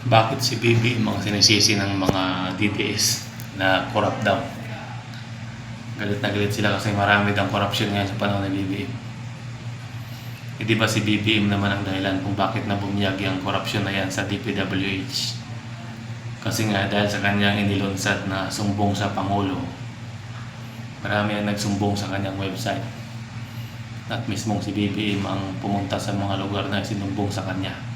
Bakit si BBM ang sinisisi ng mga DDS na corrupt daw? Galit na galit sila kasi marami daw corruption ngayon sa panahon ng BBM. Eh, di ba si BBM naman ang dahilan kung bakit na bumiyag yung corruption na yan sa DPWH? Kasi nga dahil sa kanyang inilunsad na sumbong sa Pangulo, marami ang nagsumbong sa kanyang website. At mismong si BBM ang pumunta sa mga lugar na sinumbong sa kanya.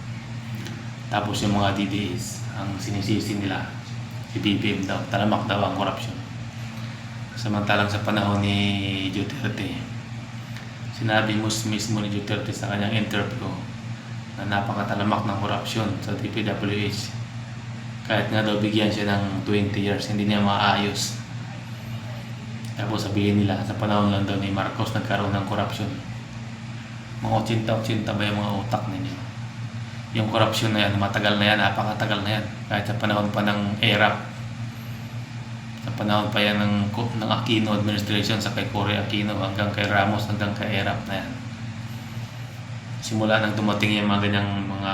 Tapos yung mga DDS, ang sinisisi nila, si BBM daw, talamak daw ang korupsyon. Samantalang sa panahon ni Duterte, sinabi mo mismo ni Duterte sa kanyang interview na napakatalamak ng korupsyon sa DPWH. Kahit nga daw bigyan siya ng 20 years, hindi niya maayos. Tapos sabihin nila, sa panahon lang daw ni Marcos nagkaroon ng korupsyon. Mga 80-80 ba yung mga utak ninyo? Yung korupsyon na yan, matagal na yan, napakatagal na yan. Kahit sa panahon pa ng ERAP. Sa panahon pa yan ng, ng Aquino administration sa kay Cory Aquino hanggang kay Ramos hanggang kay ERAP na yan. Simula nang dumating yung mga ganyang mga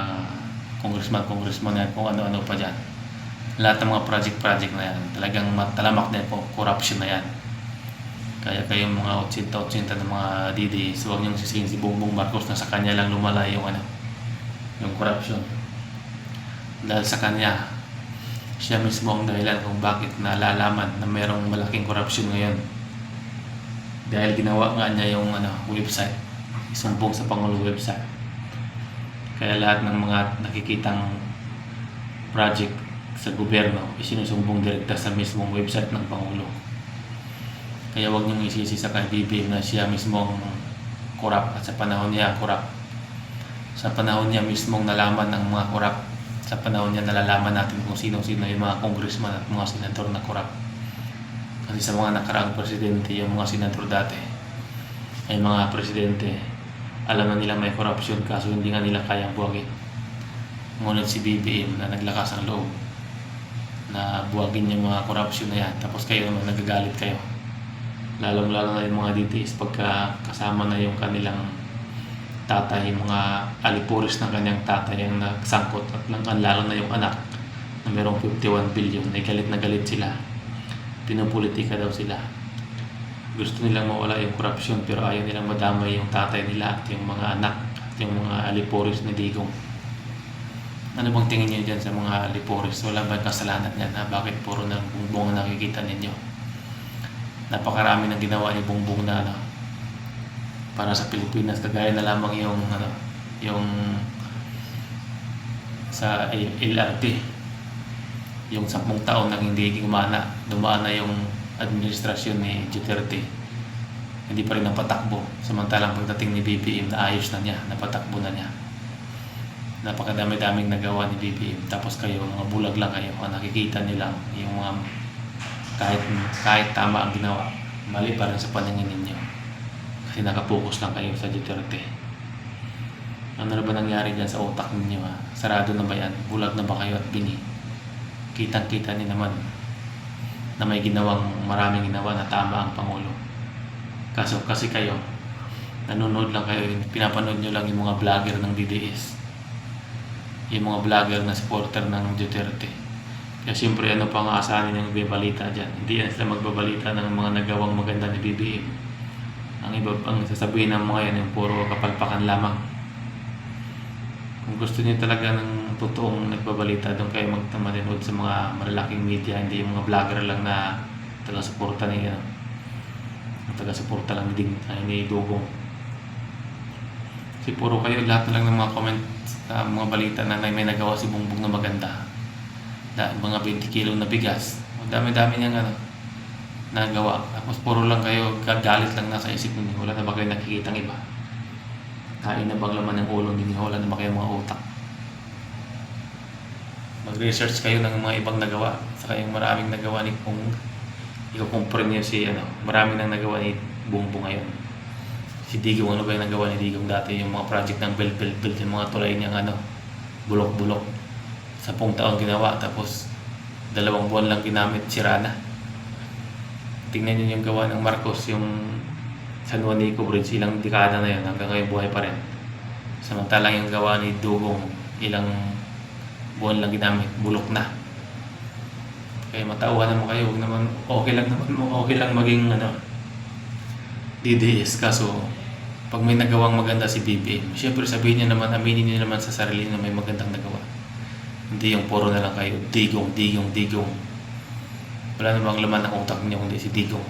congressman, congressman yan, kung ano-ano pa dyan. Lahat ng mga project-project na yan, talagang matalamak na yan po, corruption na yan. Kaya kayong mga 80-80 ng mga DD, so huwag niyong sisihin si Bongbong Marcos na sa kanya lang lumala yung ano, yung corruption. Dahil sa kanya, siya mismo ang dahilan kung bakit nalalaman na merong malaking corruption ngayon. Dahil ginawa nga niya yung ano, website, isumbong sa Pangulo website. Kaya lahat ng mga nakikitang project sa gobyerno, isinusumbong direkta sa mismong website ng Pangulo. Kaya huwag niyong isisi sa kay na siya mismo ang korap at sa panahon niya korap. Sa panahon niya mismong nalaman ng mga korap. Sa panahon niya nalalaman natin kung sino-sino yung mga congressman at mga senador na korap. Kasi sa mga nakaraang presidente, yung mga senador dati, ay mga presidente, alam na nila may korupsyon kaso hindi nga nila kayang buwagin. Ngunit si BBM na naglakas ang loob na buwagin yung mga korupsyon na yan tapos kayo naman nagagalit kayo lalong lalo na yung mga DTS pagka kasama na yung kanilang tatay, mga alipuris ng kanyang tatay ang nagsangkot at lang, lalo na yung anak na merong 51 billion, ay galit na galit sila. Pinupolitika daw sila. Gusto nilang mawala yung korupsyon pero ayaw nilang madamay yung tatay nila at yung mga anak at yung mga alipuris ni Digong. Ano bang tingin niyo dyan sa mga alipuris? Wala ba kasalanan yan? Ha? Bakit puro ng bumbong nakikita ninyo? napakarami ng ginawa ni Bongbong na ano, para sa Pilipinas kagaya na lamang yung ano yung sa LRT yung sampung taon nang hindi gumana dumaan na yung administrasyon ni Duterte. Hindi pa rin napatakbo samantalang pagdating ni BBM naayos na niya napatakbo na niya. Napakadami-daming nagawa ni BBM tapos kayo mga bulag lang kayo ang nakikita niyo lang yung mga kahit kahit tama ang ginawa mali pa rin sa paningin ninyo kasi nakapokus lang kayo sa Duterte ano na ba nangyari dyan sa utak ninyo ha? sarado na ba yan? bulag na ba kayo at bini? kitang kita ni naman na may ginawang maraming ginawa na tama ang Pangulo kaso kasi kayo nanonood lang kayo pinapanood nyo lang yung mga vlogger ng DDS yung mga vlogger na supporter ng Duterte kaya siyempre ano pa nga asahan ninyong ibabalita dyan. Hindi yan sila magbabalita ng mga nagawang maganda ni BBM. Ang iba ang sasabihin ng mga yan yung puro kapalpakan lamang. Kung gusto niyo talaga ng totoong nagbabalita, doon kayo magtamanood sa mga malalaking media, hindi yung mga vlogger lang na taga-suporta ni ano, taga-suporta lang ni Ding, ay, ni Dugong. Kasi puro kayo, lahat lang ng mga comment sa mga balita na may nagawa si Bongbong na maganda na mga 20 kilo na bigas. Dami-dami niyang ano, nagawa. Tapos puro lang kayo, gagalit lang nasa isip ninyo. Wala na ba kayo nakikita iba? Kain na bang laman ng ulo ninyo? Wala na ba kayo mga utak? Mag-research kayo ng mga ibang nagawa. Saka yung maraming nagawa ni Kung ikukumpare niyo si ano, marami nang nagawa ni Bumbo ngayon. Si Digong, ano ba yung nagawa ni Digong dati? Yung mga project ng Bel Bel Bel, yung mga tulay niyang ano, bulok-bulok sampung taon ginawa tapos dalawang buwan lang ginamit sira na tingnan nyo yung gawa ng Marcos yung San Juanico Bridge ilang dekada na yun hanggang ngayon buhay pa rin samantalang yung gawa ni Dugong ilang buwan lang ginamit, bulok na. Kaya matauhan naman kayo, huwag naman, okay lang naman, okay lang maging ano, DDS. Kaso, pag may nagawang maganda si BBM, syempre sabihin niya naman, aminin niya naman sa sarili na may magandang nagawa. Hindi yung puro na lang kayo, digong, digong, digong. Wala namang laman ng utak niyo kundi si digong.